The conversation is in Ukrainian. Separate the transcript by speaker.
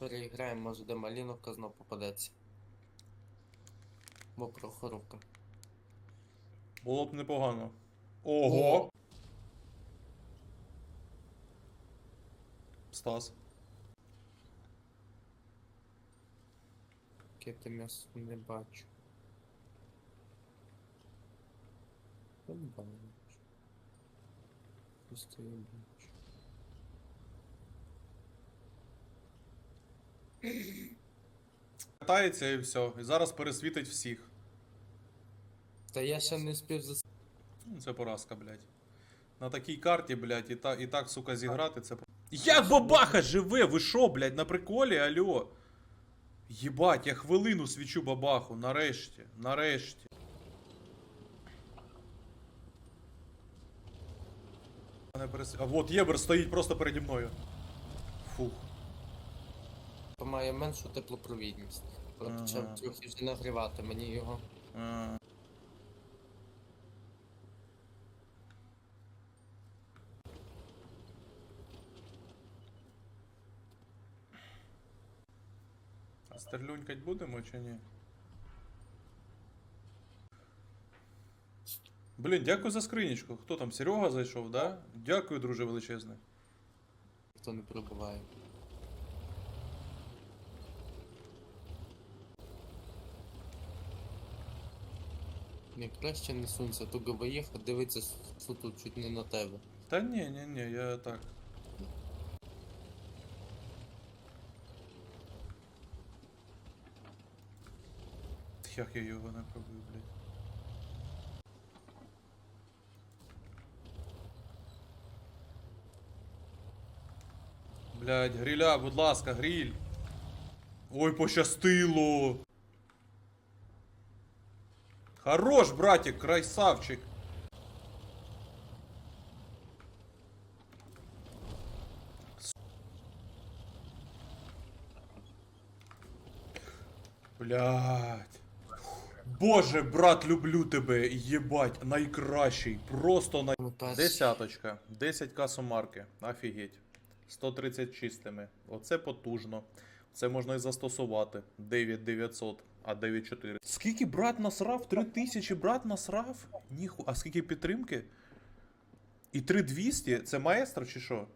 Speaker 1: Переіграємо, може де маліновка знов попадеться. Бо прохоровка.
Speaker 2: Було б непогано. Ого! Стас.
Speaker 1: Яке м'ясо не бачу. Не бачу. Просто я бачу.
Speaker 2: Катається і все. І зараз пересвітить всіх.
Speaker 1: Та я ще не спів за
Speaker 2: Ну, Це поразка, блядь. На такій карті, блядь, і, та, і так, сука, зіграти це. Як бабаха живе? Ви шо, блядь, на приколі, алло? Єбать, я хвилину свічу бабаху, нарешті, нарешті. А вот Єбер стоїть просто переді мною. Фух.
Speaker 1: То має меншу теплопровідність. Але
Speaker 2: Ага.
Speaker 1: почав трохи вже нагрівати мені його.
Speaker 2: А. А стерлюнькать будемо чи ні? Блін, дякую за скринічку. Хто там? Серега зайшов, да? Дякую, друже величезне.
Speaker 1: Хто не пробуває. Не краще не сунься, то ГВЄха дивиться тут чуть не на тебе.
Speaker 2: Та ні, ні, ні, я так. Як я його не пробив, блядь. Блядь, гриля, будь ласка, гриль. Ой, пощастило. Хорош, братик, красавчик. Блядь. Боже, брат, люблю тебе. Єбать, найкращий. Просто най... Десяточка. 10к сумарки. Офігеть. 130 чистими. Оце потужно. Це можна і застосувати. 9900, а 9400. Скільки брат насрав? 3000 брат насрав? Ніху. А скільки підтримки? І 3200? Це маестро чи що?